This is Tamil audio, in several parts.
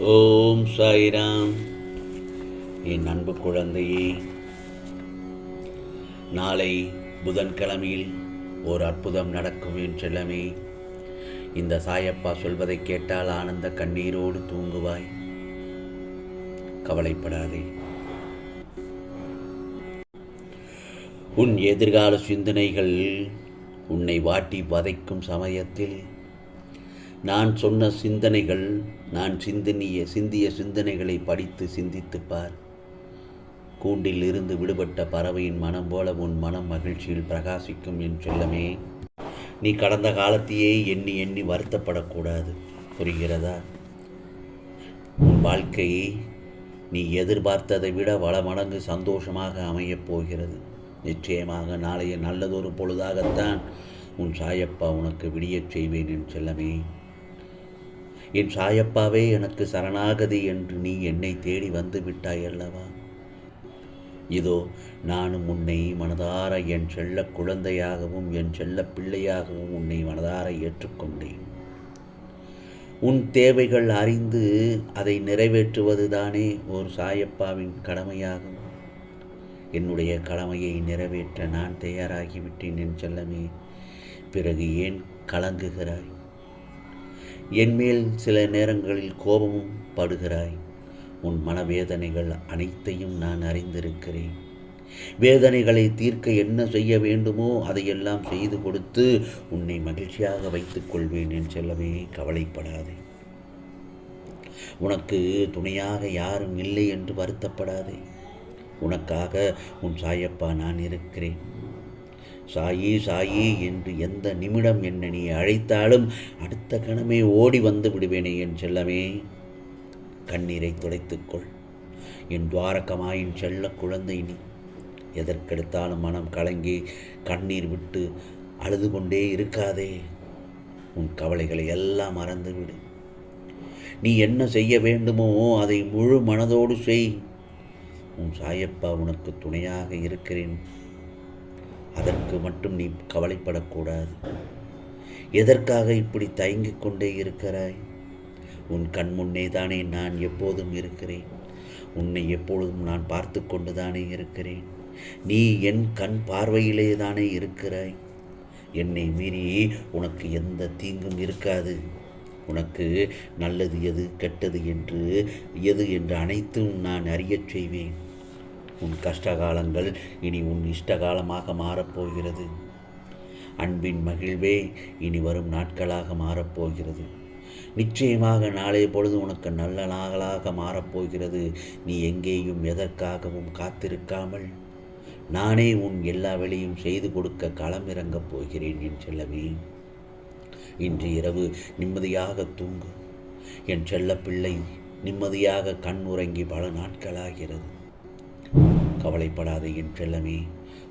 ஓம் சாய்ராம். என் அன்பு குழந்தையே நாளை புதன்கிழமையில் ஒரு அற்புதம் நடக்கும் என்றெல்லாமே இந்த சாயப்பா சொல்வதை கேட்டால் ஆனந்த கண்ணீரோடு தூங்குவாய். கவலைப்படாதே. உன் எதிர்கால சிந்தனைகள் உன்னை வாட்டி வதைக்கும் சமயத்தில் நான் சொன்ன சிந்தனைகள் நான் சிந்தனிய சிந்திய சிந்தனைகளை படித்து சிந்தித்துப் பார். கூண்டில் இருந்து விடுபட்ட பறவையின் மனம் போல உன் மனம் மகிழ்ச்சியில் பிரகாசிக்கும் என் செல்லமே. நீ கடந்த காலத்தையே எண்ணி எண்ணி வருத்தப்படக்கூடாது புரிகிறதா? உன் வாழ்க்கையை நீ எதிர்பார்த்ததை விட வள மடங்கு சந்தோஷமாக அமையப் போகிறது. நிச்சயமாக நாளைய நல்லதொரு பொழுதாகத்தான் உன் சாயப்பா உனக்கு விடியச் செய்வேன் என் செல்லமே. என் சாயப்பாவே எனக்கு சரணாகதி என்று நீ என்னை தேடி வந்து விட்டாய் அல்லவா இதோ நானும் உன்னை மனதார என் செல்ல குழந்தையாகவும் என் செல்ல பிள்ளையாகவும் உன்னை மனதார ஏற்றுக்கொண்டேன். உன் தேவைகள் அறிந்து அதை நிறைவேற்றுவதுதானே ஒரு சாயப்பாவின் கடமையாகும். என்னுடைய கடமையை நிறைவேற்ற நான் தயாராகிவிட்டேன் என் செல்லமே. பிறகு ஏன் கலங்குகிறாய்? என்மேல் சில நேரங்களில் கோபமும் படுகிறாய். உன் மனவேதனைகள் அனைத்தையும் நான் அறிந்திருக்கிறேன். வேதனைகளை தீர்க்க என்ன செய்ய வேண்டுமோ அதையெல்லாம் செய்து கொடுத்து உன்னை மகிழ்ச்சியாக வைத்துக் கொள்வேன் என் செல்லவே கவலைப்படாதே. உனக்கு துணையாக யாரும் இல்லை என்று வருத்தப்படாதே. உனக்காக உன் சாயப்பா நான் இருக்கிறேன். சாயி சாயி என்று எந்த நிமிடம் என்னை நீ அழைத்தாலும் அடுத்த கணமே ஓடி வந்து விடுவேனே என் செல்லமே. கண்ணீரை துடைத்துக்கொள். என் துவாரகமாயின் செல்ல குழந்தை நீ. எதற்கெடுத்தாலும் மனம் கலங்கி கண்ணீர் விட்டு அழுது கொண்டே இருக்காதே. உன் கவலைகளை எல்லாம் மறந்துவிடு. நீ என்ன செய்ய வேண்டுமோ அதை முழு மனதோடு செய். உன் சாயப்பா உனக்கு துணையாக இருக்கிறேன். அதற்கு மட்டும் நீ கவலைப்படக்கூடாது. எதற்காக இப்படி தயங்கிக் கொண்டே இருக்கிறாய்? உன் கண் முன்னே தானே நான் எப்போதும் இருக்கிறேன். உன்னை எப்பொழுதும் நான் பார்த்து கொண்டு தானே இருக்கிறேன். நீ என் கண் பார்வையிலே தானே இருக்கிறாய். என்னை மீறி உனக்கு எந்த தீங்கும் இருக்காது. உனக்கு நல்லது எது கெட்டது என்று எது என்று அனைத்தும் நான் அறியச் செய்வேன். உன் கஷ்டகாலங்கள் இனி உன் இஷ்டகாலமாக மாறப்போகிறது. அன்பின் மகிழ்வே இனி வரும் நாட்களாக மாறப்போகிறது. நிச்சயமாக நாளைய பொழுது உனக்கு நல்ல நாகலாக மாறப்போகிறது. நீ எங்கேயும் எதற்காகவும் காத்திருக்காமல் நானே உன் எல்லா வேலையும் செய்து கொடுக்க களமிறங்கப் போகிறேன் என் செல்லவே இன்று இரவு நிம்மதியாக தூங்கு. என் செல்ல பிள்ளை நிம்மதியாக கண் உறங்கி பல நாட்களாகிறது. கவலைப்படாதே என் செல்லமே.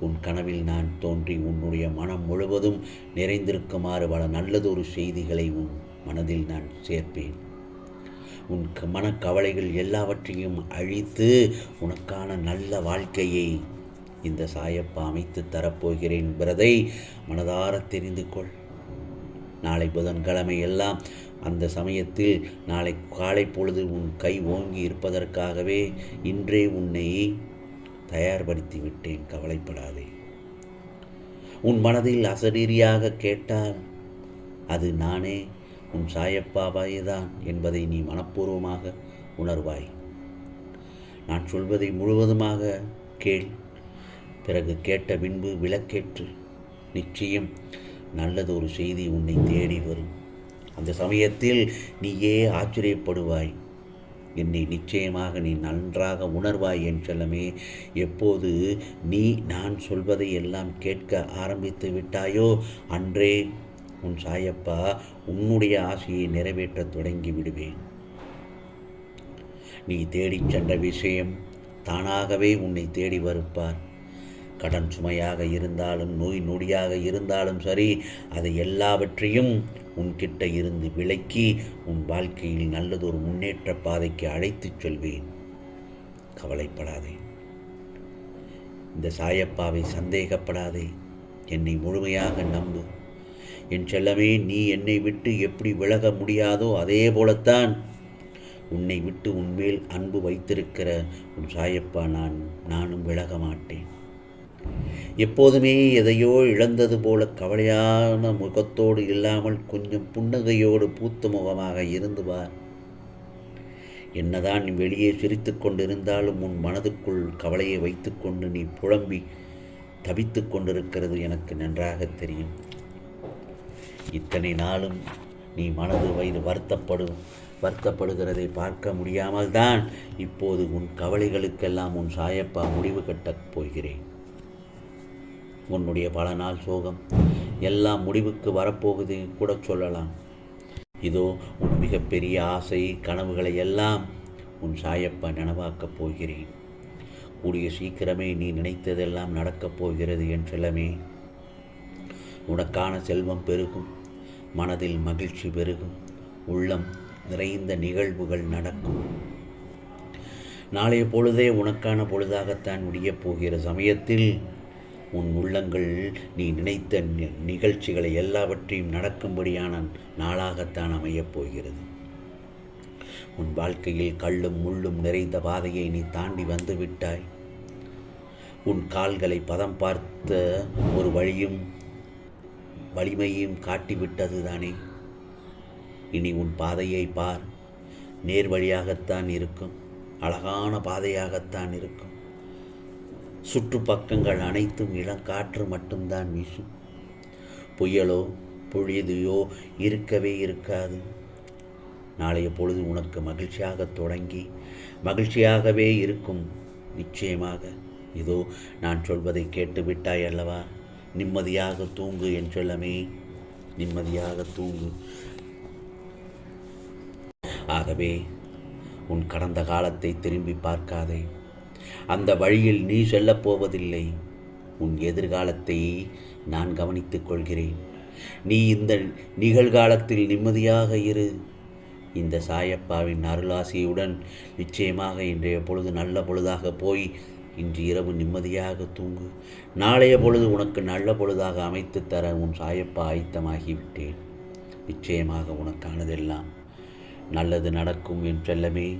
உன் கனவில் நான் தோன்றி உன்னுடைய மனம் முழுவதும் நிறைந்திருக்குமாறு பல நல்லதொரு செய்திகளை உன் மனதில் நான் சேர்ப்பேன். உன் மனக்கவலைகள் எல்லாவற்றையும் அழித்து உனக்கான நல்ல வாழ்க்கையை இந்த சாயப்பா அமைத்து தரப்போகிறேன் என்பதை மனதார தெரிந்து கொள். நாளை புதன்கிழமை எல்லாம் அந்த சமயத்தில் நாளை காலை பொழுது உன் கை ஓங்கி இருப்பதற்காகவே இன்றே உன்னை தயார்படுத்தி விட்டேன் கவலைப்படாதே. உன் மனதில் அசரீரியாக கேட்டால் அது நானே உன் சாயப்பாவாயேதான் என்பதை நீ மனப்பூர்வமாக உணர்வாய். நான் சொல்வதை முழுவதுமாக கேள். பிறகு கேட்ட பின்பு விளக்கேற்று நிச்சயம் நல்லதொரு செய்தி உன்னை தேடி வரும். அந்த சமயத்தில் நீயே ஆச்சரியப்படுவாய். என்னை நிச்சயமாக நீ நன்றாக உணர்வாய் என் செல்லமே. எப்போது நீ நான் சொல்வதை எல்லாம் கேட்க ஆரம்பித்து விட்டாயோ? அன்றே உன் சாயப்பா உன்னுடைய ஆசையை நிறைவேற்றத் தொடங்கி விடுவேன். நீ தேடிச் சென்ற விஷயம் தானாகவே உன்னை தேடி வருப்பார். கடன் சுமையாக இருந்தாலும் நோய் நொடியாக இருந்தாலும் சரி அதை எல்லாவற்றையும் உன்கிட்ட இருந்து விலக்கி உன் வாழ்க்கையில் நல்லதொரு முன்னேற்ற பாதைக்கு அழைத்துச் செல்வேன். கவலைப்படாதே. இந்த சாயப்பாவை சந்தேகப்படாதே. என்னை முழுமையாக நம்பு. என் செல்லமே நீ என்னை விட்டு எப்படி விலக முடியாதோ அதே போலத்தான் உன்னை விட்டு உன்மேல் அன்பு வைத்திருக்கிற உன் சாயப்பா நான் நானும் விலக மாட்டேன். எப்போதுமே எதையோ இழந்தது போல கவலையான முகத்தோடு இல்லாமல் கொஞ்சம் புன்னகையோடு பூத்த முகமாக இருந்து வா. என்னதான் நீ வெளியே சிரித்து கொண்டிருந்தாலும் உன் மனதுக்குள் கவலையை வைத்துக்கொண்டு நீ புலம்பி தவித்து கொண்டிருக்கிறது எனக்கு நன்றாக தெரியும். இத்தனை நாளும் நீ மனது வயது வருத்தப்படும் வருத்தப்படுகிறதை பார்க்க முடியாமல் தான் இப்போது உன் கவலைகளுக்கெல்லாம் உன் சாயப்பா முடிவு கட்டப் போகிறேன். உன்னுடைய பல நாள் சோகம் எல்லாம் முடிவுக்கு வரப்போகுது கூட சொல்லலாம். இதோ உன் மிகப்பெரிய ஆசை கனவுகளை எல்லாம் உன் சாயப்பா நனவாக்கப் போகிறேன். கூடிய சீக்கிரமே நீ நினைத்ததெல்லாம் நடக்கப் போகிறது என் செல்லமே உனக்கான செல்வம் பெருகும் மனதில் மகிழ்ச்சி பெருகும் உள்ளம் நிறைந்த நிகழ்வுகள் நடக்கும். நாளைய பொழுதே உனக்கான பொழுதாகத்தான் முடியப் போகிற சமயத்தில் உன் உள்ளங்கள் நீ நினைத்த நி- நிகழ்ச்சிகளை எல்லாவற்றையும் நடக்கும்படியான நாளாகத்தான் அமையப் போகிறது. உன் வாழ்க்கையில் கள்ளும் முள்ளும் நிறைந்த பாதையை நீ தாண்டி வந்து விட்டாய். உன் கால்களை பதம் பார்த்த ஒரு வழியும் வலிமையும் காட்டிவிட்டது தானே. இனி உன் பாதையை பார். நேர் வழியாகத்தான் இருக்கும். அழகான பாதையாகத்தான் இருக்கும். சுற்றுப்பக்கங்கள் அனைத்தும் இளங்காற்று மட்டும்தான் வீசும். புயலோ பொழிதையோ இருக்கவே இருக்காது. நாளைய பொழுது உனக்கு மகிழ்ச்சியாக தொடங்கி மகிழ்ச்சியாகவே இருக்கும். நிச்சயமாக இதோ நான் சொல்வதை கேட்டு விட்டாய் அல்லவா? நிம்மதியாக தூங்கு என் செல்லமே. நிம்மதியாக தூங்கு. ஆகவே உன் கடந்த காலத்தை திரும்பி பார்க்காதே. அந்த வழியில் நீ செல்லப் போவதில்லை. உன் எதிர்காலத்தை நான் கவனித்துக் கொள்கிறேன். நீ இந்த நிகழ்காலத்தில் நிம்மதியாக இரு. இந்த சாயப்பாவின் அருளாசியுடன் நிச்சயமாக இன்றைய பொழுது நல்ல பொழுதாக போய் இன்று இரவு நிம்மதியாக தூங்கு. நாளைய பொழுது உனக்கு நல்ல பொழுதாக அமைத்து தர உன் சாயப்பா ஆயத்தமாகிவிட்டேன். நிச்சயமாக உனக்கானதெல்லாம் நல்லது நடக்கும் என் செல்லமே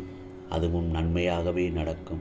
அதுவும் நன்மையாகவே நடக்கும்.